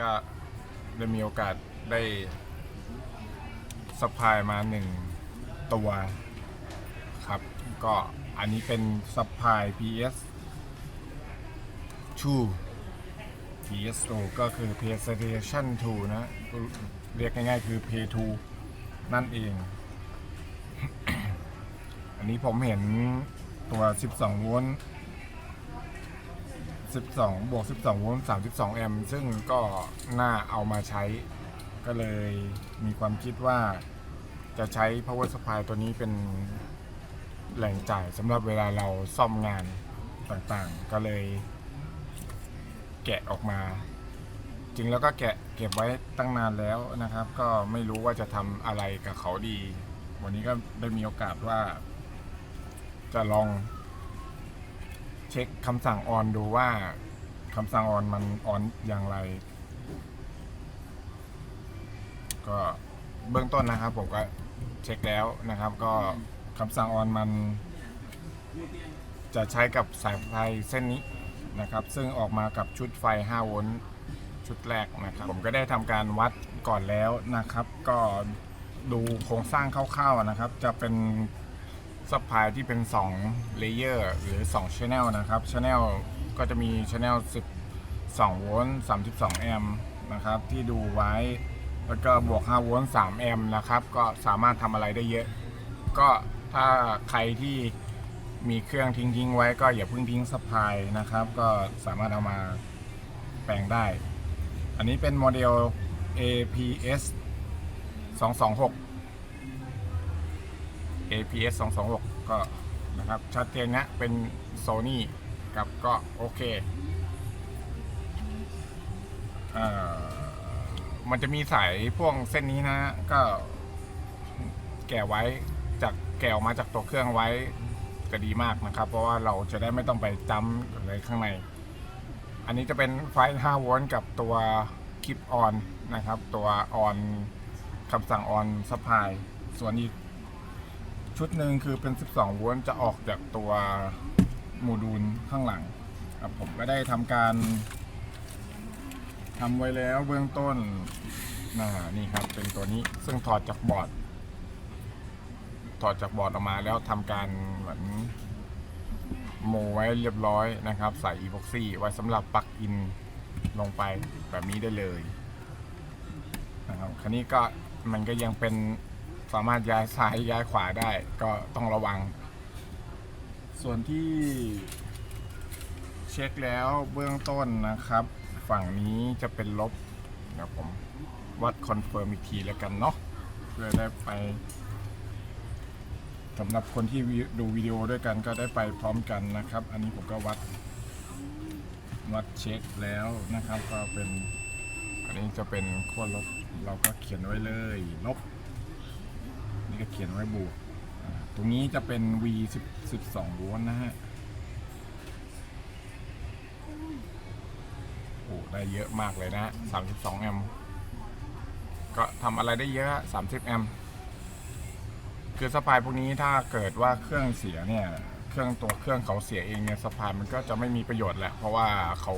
ก็ได้มีโอกาสได้สปายมาหนึ่งตัวครับ ก็อันนี้เป็นสปาย PS 2 PS2 ก็คือ PlayStation 2 นะ เรียกง่ายๆคือ Play 2 นั่นเอง อันนี้ผมเห็นตัว 12 โวลต์ 12 บวก 12 โวลต์ 32 แอมป์ ซึ่งก็น่าเอามาใช้ ก็เลยมีความคิดว่าจะใช้ power supply ตัวนี้เป็นแหล่งจ่ายสำหรับเวลาเราซ่อมงานต่างๆ ก็เลย แกะออกมา จริงแล้วก็แกะเก็บไว้ตั้งนานแล้วนะครับ ก็ไม่รู้ว่าจะทำอะไรกับเขาดี วันนี้ก็ได้มีโอกาสว่า จะลอง เช็คคำสั่งออนดูว่าคำสั่งออนมันออนอย่างไร ก็เบื้องต้นนะครับ ผมก็เช็คแล้วนะครับ ก็คำสั่งออนมัน จะใช้กับสายไฟเส้นนี้นะครับ ซึ่งออกมากับชุดไฟ 5 โวลต์ชุดแรกนะครับ ผมก็ได้ทำการวัดก่อนแล้วนะครับ ก็ดูโครงสร้างคร่าวๆนะครับ จะเป็น ซัพพลายที่เป็น2เลเยอร์หรือ2 Channel นะครับ Channel ก็จะมี Channel 12 โวลต์ 32 แอมป์นะครับ ที่ดูไว้ แล้วก็บวก 5 โวลต์ 3 แอมป์นะครับ ก็สามารถทำอะไรได้เยอะ ก็ถ้าใครที่มีเครื่องทิ้งทิ้งไว้ก็อย่าเพิ่งทิ้งสปายนะครับ ก็สามารถเอามาแปลงได้ อันนี้เป็นโมเดล APS 226 APS 226 ก็นะครับชัดเจนนะเป็น Sony กับก็โอเคเอ่อมันจะมีสายพ่วงเส้นนี้นะก็แกะไว้จากแกะออกมาจากตัวเครื่องไว้ก็ดีมากนะครับ เพราะว่าเราจะได้ไม่ต้องไปจำอะไรข้างใน อันนี้จะเป็นไฟ5โวลต์กับตัวคลิปออนนะครับ ตัวออนคำสั่งออนสปายส่วนอีก ชุดหนึ่งคือเป็น 12 โวลต์จะออกจากตัวโมดูลข้างหลังครับผมก็ได้ทำการทำไว้แล้วเบื้องต้นนะนี่ครับเป็นตัวนี้ซึ่งถอดจากบอร์ด ถอดจากบอร์ดออกมาแล้วทำการเหมือนโมไว้เรียบร้อยนะครับ ใส่อีพ็อกซี่ไว้สำหรับปักอินลงไปแบบนี้ได้เลยนะครับคันนี้ก็มันก็ยังเป็น สามารถย้ายซ้ายย้ายขวาได้ ก็ต้องระวัง ส่วนที่เช็คแล้วเบื้องต้นนะครับ ฝั่งนี้จะเป็นลบเดี๋ยวผมวัดคอนเฟิร์มอีกทีแล้วกันเนาะเพื่อได้ไปสำหรับคนที่ดูวิดีโอด้วยกันก็ได้ไปพร้อมกันนะครับ อันนี้ผมก็วัดวัดเช็คแล้วนะครับ ก็เป็น อันนี้จะเป็นขั้วลบเราก็เขียนไว้เลยลบ นี่ก็เขียนไว้บวกตรงนี้จะเป็น V 10 12โวลต์นะฮะ โอ้ ได้เยอะมากเลยนะ32 แอมป์ก็ทำอะไรได้เยอะ 30 แอมป์คือสปายพวกนี้ถ้าเกิดว่าเครื่องเสียเนี่ย เครื่องตัวเครื่องเขาเสียเองเนี่ยสปายมันก็จะไม่มีประโยชน์แหละ เพราะว่าเขา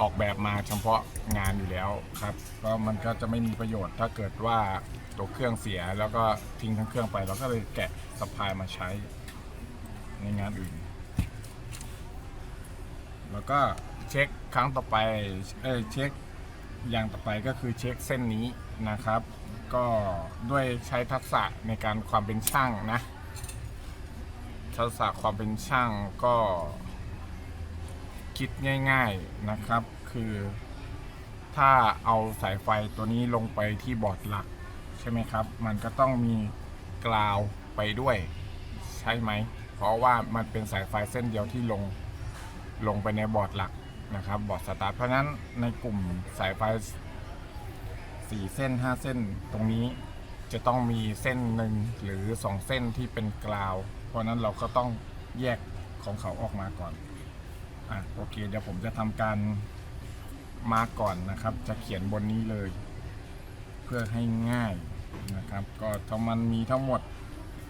ออกแบบมาเฉพาะงานอยู่แล้วครับก็มันก็จะไม่มีประโยชน์ ถ้าเกิดว่าตัวเครื่องเสียแล้วก็ทิ้งทั้งเครื่องไปเราก็เลยแกะสปายมาใช้ในงานอื่น แล้วก็เช็คครั้งต่อไปเอ้เช็คอย่างต่อไปก็คือเช็คเส้นนี้นะครับ ก็ด้วยใช้ทักษะในการความเป็นช่างนะทักษะความเป็นช่างก็ คิดง่ายๆนะครับ คือถ้าเอาสายไฟตัวนี้ลงไปที่บอร์ดหลัก ใช่ไหมครับ มันก็ต้องมีกราวไปด้วย ใช่ไหม เพราะว่ามันเป็นสายไฟเส้นเดียวที่ลงลงไปในบอร์ดหลักนะครับบอร์ดสตาร์ทเพราะนั้นในกลุ่มสายไฟสี่เส้นห้าเส้นตรงนี้จะต้องมีเส้นหนึ่งหรือสองเส้นที่เป็นกราว เพราะนั้นเราก็ต้องแยกของเขาออกมาก่อน อะโอเค เดี๋ยวผมจะทำการมาร์กก่อนนะครับ จะเขียนบนนี้เลย เพื่อให้ง่ายนะครับ ก็ทั้งมันมีทั้งหมด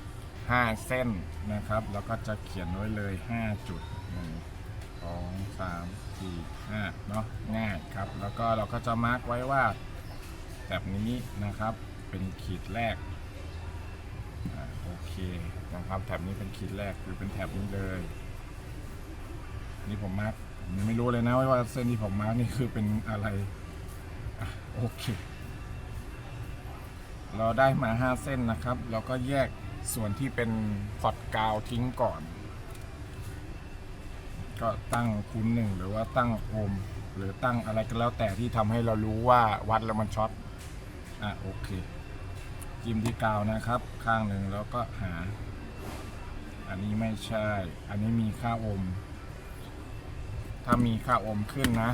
5 เส้นนะครับ แล้วก็จะเขียนไว้เลย 5 จุดหนึ่งสองสามสี่ห้าเนาะง่ายครับ แล้วก็เราก็จะมาร์กไว้ว่าแบบนี้นะครับเป็นขีดแรกอโอเคนะครับแถบนี้เป็นขีดแรกคือเป็นแถบนี้เลย นี่ผมมาร์กผมไม่รู้เลยนะว่าเส้นที่ผมมาร์กนี่คือเป็นอะไรอโอเค เราได้มา5เส้นนะครับ เราก็แยกส่วนที่เป็นพอร์ตกาวทิ้งก่อน ก็ตั้งคูณหนึ่งหรือว่าตั้งโอห์มหรือตั้งอะไรก็แล้วแต่ที่ทำให้เรารู้ว่าวัดแล้วมันช็อตอะโอเคจิ้มที่กาวนะครับ ข้างหนึ่งแล้วก็หา อันนี้ไม่ใช่ อันนี้มีค่าโอห์ม ถ้ามีค่าโอห์มขึ้นนะ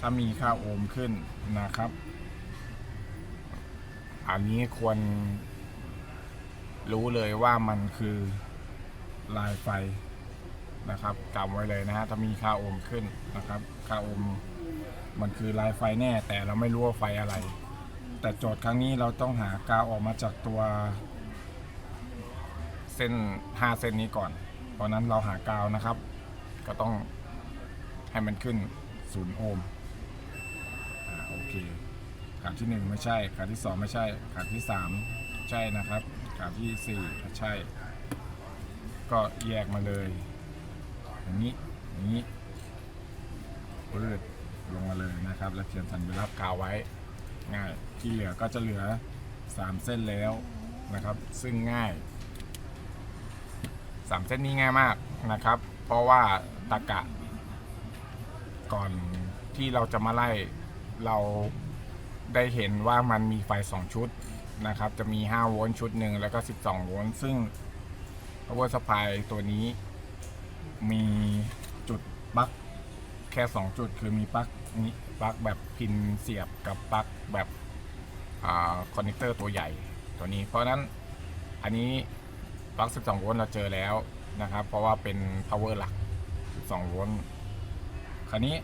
ถ้ามีค่าโอห์มขึ้นนะครับ อันนี้ควรรู้เลยว่ามันคือลายไฟนะครับจำไว้เลยนะฮะถ้ามีค่าโอห์มขึ้นนะครับ ค่าโอห์มมันคือลายไฟแน่ แต่เราไม่รู้ว่าไฟอะไร แต่โจทย์ครั้งนี้เราต้องหากาวออกมาจากตัว เส้น5เส้นนี้ก่อน เพราะนั้นเราหากาวนะครับ ก็ต้องให้มันขึ้น0โอห์มอ่าโอเคขาที่หนึ่งไม่ใช่ขาที่สองไม่ใช่ขาที่สามใช่นะครับขาที่สี่ก็ใช่ ก็แยกมาเลยอย่างนี้อย่างนี้ปืดลงมาเลยนะครับ แล้วเขียนสัญลักษณ์กาวไว้ ง่ายที่เหลือก็จะเหลือ 3 เส้นแล้วนะครับ ซึ่งง่าย 3เส้นนี้ง่ายมากนะครับ เพราะว่าตะกะ ก่อนที่เราจะมาไล่เราได้เห็นว่ามันมีไฟ 2 ชุดนะครับ จะมี 5 โวลต์ชุดหนึ่งแล้วก็ 12 โวลต์ซึ่ง power supply ตัวนี้มีจุดปลั๊กแค่ 2 จุดคือมีปลั๊กนี้ปลั๊กแบบพินเสียบกับปลั๊กแบบคอนเนคเตอร์ตัวใหญ่ตัวนี้ เพราะนั้นอันนี้ ปลั๊ก 12 โวลต์เราเจอแล้วนะครับ เพราะว่าเป็น power หลัก 12 โวลต์คราวนี้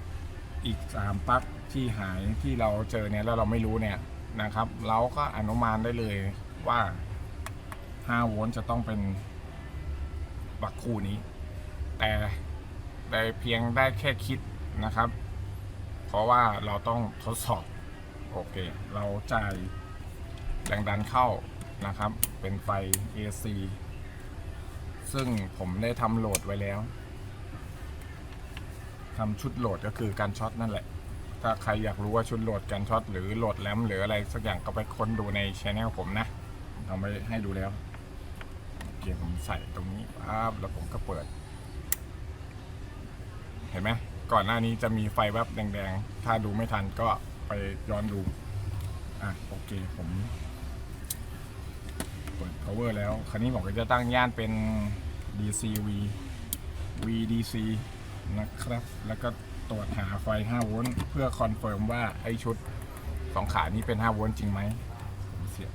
อีก 3 ปลั๊กที่หายที่เราเจอเนี่ยแล้วเราไม่รู้เนี่ยนะครับ เราก็อนุมานได้เลยว่า 5 โวลต์จะต้องเป็นปลั๊กคู่นี้ แต่ได้เพียงได้แค่คิดนะครับ เพราะว่าเราต้องทดสอบ โอเค เราจ่ายแรงดันเข้านะครับ เป็นไฟ AC ซึ่งผมได้ทำโหลดไว้แล้วทำชุดโหลดก็คือการช็อตนั่นแหละ ถ้าใครอยากรู้ว่าชุดโหลดการช็อตหรือโหลดแรมหรืออะไรสักอย่างก็ไปค้นดูในช anel ผมนะทำไว้ให้ดูแล้วเกียร์ผมใส่ตรงนี้ปั๊บแล้วผมก็เปิด เห็นไหมก่อนหน้านี้จะมีไฟแวบแดงๆ ถ้าดูไม่ทันก็ไปย้อนดู อะโอเคผม เปิด power แล้ว คราวนี้ผมก็จะตั้งย่านเป็น DCV VDC นะครับ แล้วก็ตรวจหาไฟ 5 โวลต์เพื่อคอนเฟิร์มว่าไอชุดสองขานี้เป็น 5 โวลต์จริงไหมเสีย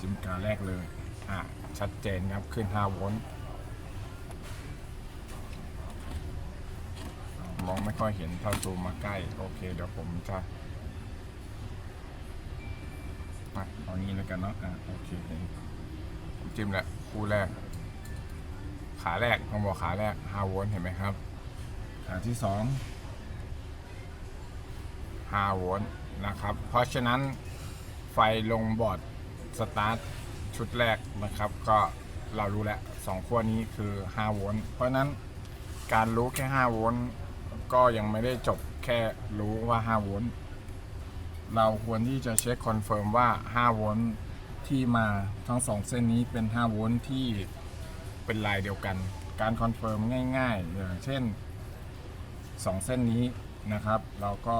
จิมการแรกเลย อะ ชัดเจนครับขึ้น 5 โวลต์มองไม่ค่อยเห็นเท่าซูมมาใกล้ โอเค เดี๋ยวผมจะอะเอานี้แล้วกันเนาะอะโอเคผมจิ้มแล้วคู่แรก ขาแรกต้องบอกขาแรก5โวลต์เห็นไหมครับขาที่2 5โวลต์นะครับ เพราะฉะนั้นไฟลงบอร์ดสตาร์ทชุดแรกนะครับ ก็เรารู้แล้วสองขั้วนี้คือ 5 โวลต์เพราะนั้นการรู้แค่ 5 โวลต์ก็ยังไม่ได้จบแค่รู้ว่า 5 โวลต์เราควรที่จะเช็คคอนเฟิร์มว่า 5 โวลต์ที่มาทั้งสองเส้นนี้เป็น 5 โวลต์ที่ เป็นลายเดียวกัน การคอนเฟิร์มง่ายๆ อย่างเช่น 2 เส้นนี้นะครับ เราก็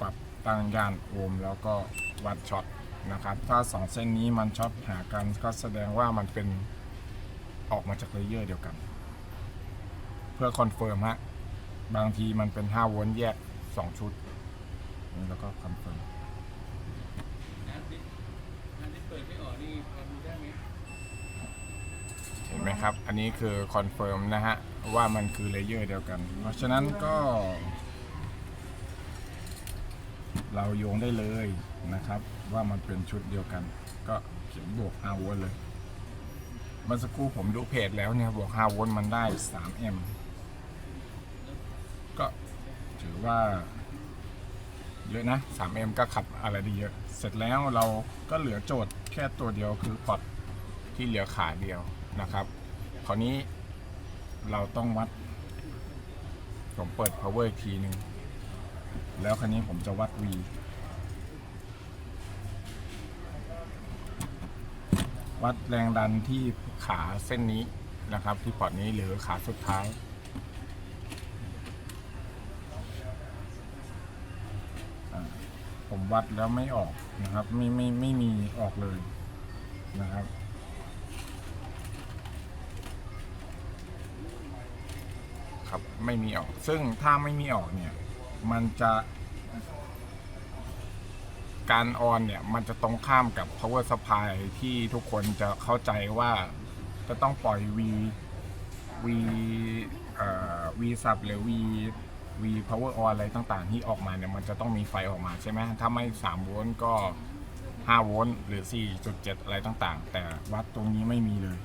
ปรับตั้งย่านโอห์มแล้วก็วัดช็อตนะครับถ้า 2 เส้นนี้มันช็อตหากันก็แสดงว่ามันเป็นออกมาจากเลเยอร์เดียวกัน เพื่อคอนเฟิร์มฮะบางทีมันเป็น 5 โวลต์แยก 2 ชุดนี่แล้วก็คอนเฟิร์ม งานที่งานที่เปิดไม่ออกนี่พอดูได้ไหม เห็นไหมครับ อันนี้คือคอนเฟิร์มนะฮะ ว่ามันคือเลเยอร์เดียวกัน เพราะฉะนั้นก็ เราโยงได้เลยนะครับ ว่ามันเป็นชุดเดียวกัน ก็เขียนบวก5โวลต์เลยเมื่อสักครู่ผมดูเพจแล้วเนี่ยบวก5โวลต์มันได้3แอมป์ก็ถือว่าเยอะนะ3แอมป์ก็ขับอะไรได้เยอะ เสร็จแล้วเราก็เหลือโจทย์แค่ตัวเดียวคือพอร์ตที่เหลือขาเดียว นะครับคราวนี้เราต้องวัด ผมเปิด power อีกทีหนึ่งแล้วคราวนี้ผมจะวัด V วัดแรงดันที่ขาเส้นนี้นะครับ ที่พอร์ตนี้หรือขาสุดท้ายผมวัดแล้วไม่ออกนะครับ ไม่ไม่ไม่มีออกเลยนะครับ ไม่มีออก ซึ่งถ้าไม่มีออกเนี่ย มันจะการออนเนี่ย มันจะตรงข้ามกับ power supply ที่ทุกคนจะเข้าใจว่าจะต้องปล่อย V V เอ่อ V sub หรือ V V power on อะไรต่างๆ ที่ออกมาเนี่ย มันจะต้องมีไฟออกมาใช่ไหมถ้าไม่ 3 โวลต์ก็ 5 โวลต์หรือ 4.7 อะไรต่างๆ แต่วัดตรงนี้ไม่มีเลย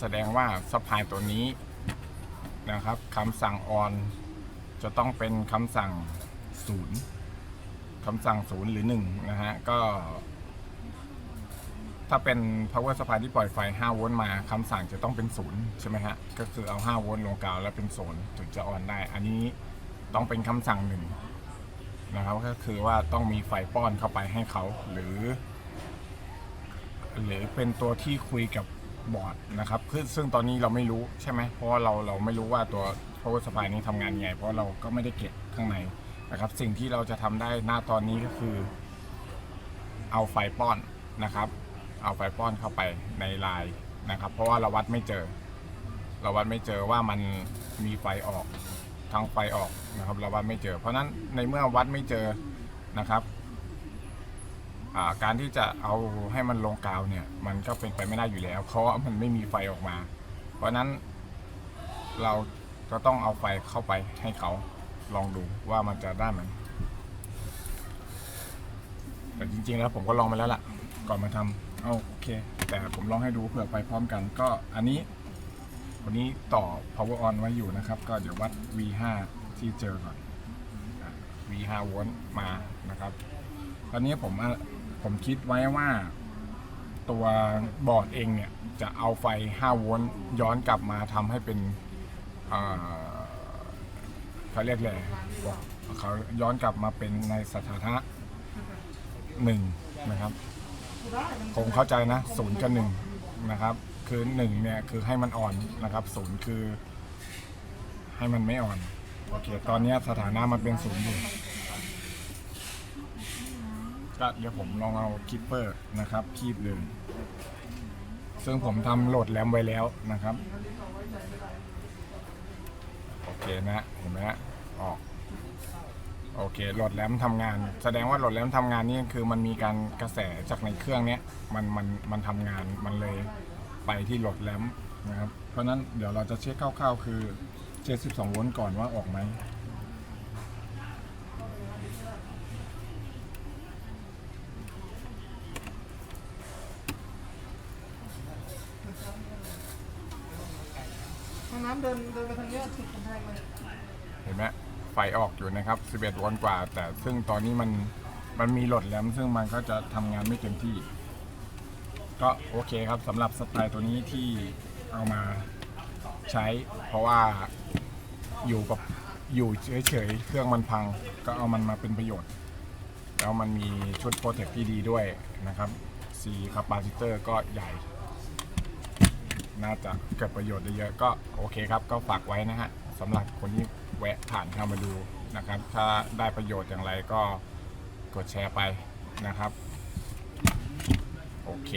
แสดงว่าสปายตัวนี้นะครับคำสั่งออนจะต้องเป็นคำสั่งศูนย์คำสั่งศูนย์หรือหนึ่งนะฮะ ก็ ถ้าเป็น power supply ที่ปล่อยไฟ 5 โวลต์มาคำสั่งจะต้องเป็นศูนย์ใช่ไหมฮะ ก็คือเอา 5 โวลต์ลงกาวแล้วเป็นศูนย์ถึงจะออนได้ อันนี้ต้องเป็นคำสั่งหนึ่งนะครับ ก็คือว่าต้องมีไฟป้อนเข้าไปให้เขาหรือ หรือเป็นตัวที่คุยกับ บอร์ดนะครับคือซึ่งตอนนี้เราไม่รู้ใช่ไหมเพราะว่าเราเราไม่รู้ว่าตัว power supply นี้ทำงานยังไง เพราะเราก็ไม่ได้เก็บข้างในนะครับ สิ่งที่เราจะทำได้หน้าตอนนี้ก็คือ เอาไฟป้อนนะครับ เอาไฟป้อนเข้าไปในลน์นะครับ เพราะว่าเราวัดไม่เจอ เราวัดไม่เจอว่ามันมีไฟออกทางไฟออกนะครับ เราวัดไม่เจอ เพราะฉะนั้นในเมื่อวัดไม่เจอนะครับ การที่จะเอาให้มันลงกาวเนี่ย มันก็เป็นไปไม่ได้อยู่แล้ว เพราะว่ามันไม่มีไฟออกมา เพราะนั้นเราก็ต้องเอาไฟเข้าไปให้เขาลองดูว่ามันจะได้ไหมแต่จริงๆแล้วผมก็ลองไปแล้วล่ะ ก่อนมาทำเอาโอเค แต่ผมลองให้ดูเผื่อไปพร้อมกัน ก็อันนี้ วันนี้ต่อ power on ไว้อยู่นะครับ ก็เดี๋ยววัด V5 ที่เจอก่อน V5 โวลต์มานะครับ ตอนนี้ผมอะ ผมคิดไว้ว่าตัวบอร์ดเองเนี่ย จะเอาไฟ 5 โวลต์ย้อนกลับมาทำให้เป็นเขาเรียกเลยบอกเขาย้อนกลับมาเป็นในสถานะหนึ่งนะครับ ผมเข้าใจนะศูนย์กับหนึ่งนะครับ คือหนึ่งเนี่ยคือให้มันอ่อนนะครับศูนย์คือให้มันไม่อ่อนโอเคตอนนี้สถานะมันเป็นศูนย์อยู่ ก็เดี๋ยวผมลองเอาคิปเปอร์นะครับ คีบเลยซึ่งผมทำโหลดแรมไว้แล้วนะครับ โอเคนะเห็นไหมฮะออกโอเคโหลดแรมทำงาน แสดงว่าโหลดแรมทำงานนี่คือมันมีการกระแสจากในเครื่องเนี้ยมันมันมันทำงานมันเลยไปที่โหลดแรมนะครับเพราะฉะนั้นเดี๋ยวเราจะเช็คคร่าวๆ คือ 72 โวลต์ก่อนว่าออกไหม น้ำเดินเดินไปทางเนี้ยสุดกำแพงเลยเห็นไหมไฟออกอยู่นะครับ 11วลต์กว่า แต่ซึ่งตอนนี้มันมันมีโหลดแรมซึ่งมันก็จะทำงานไม่เต็มที่ ก็โอเคครับสำหรับสไตล์ตัวนี้ที่เอามาใช้ เพราะว่าอยู่กับอยู่เฉยๆเครื่องมันพัง ก็เอามันมาเป็นประโยชน์ แล้วมันมีชุดโปรเทคที่ดีด้วยนะครับซีคาปาซิเตอร์ก็ใหญ่ น่าจะเกิดประโยชน์ได้เยอะก็โอเคครับ ก็ฝากไว้นะฮะสำหรับคนที่แวะผ่านเข้ามาดูนะครับ ถ้าได้ประโยชน์อย่างไรก็กดแชร์ไปนะครับ โอเค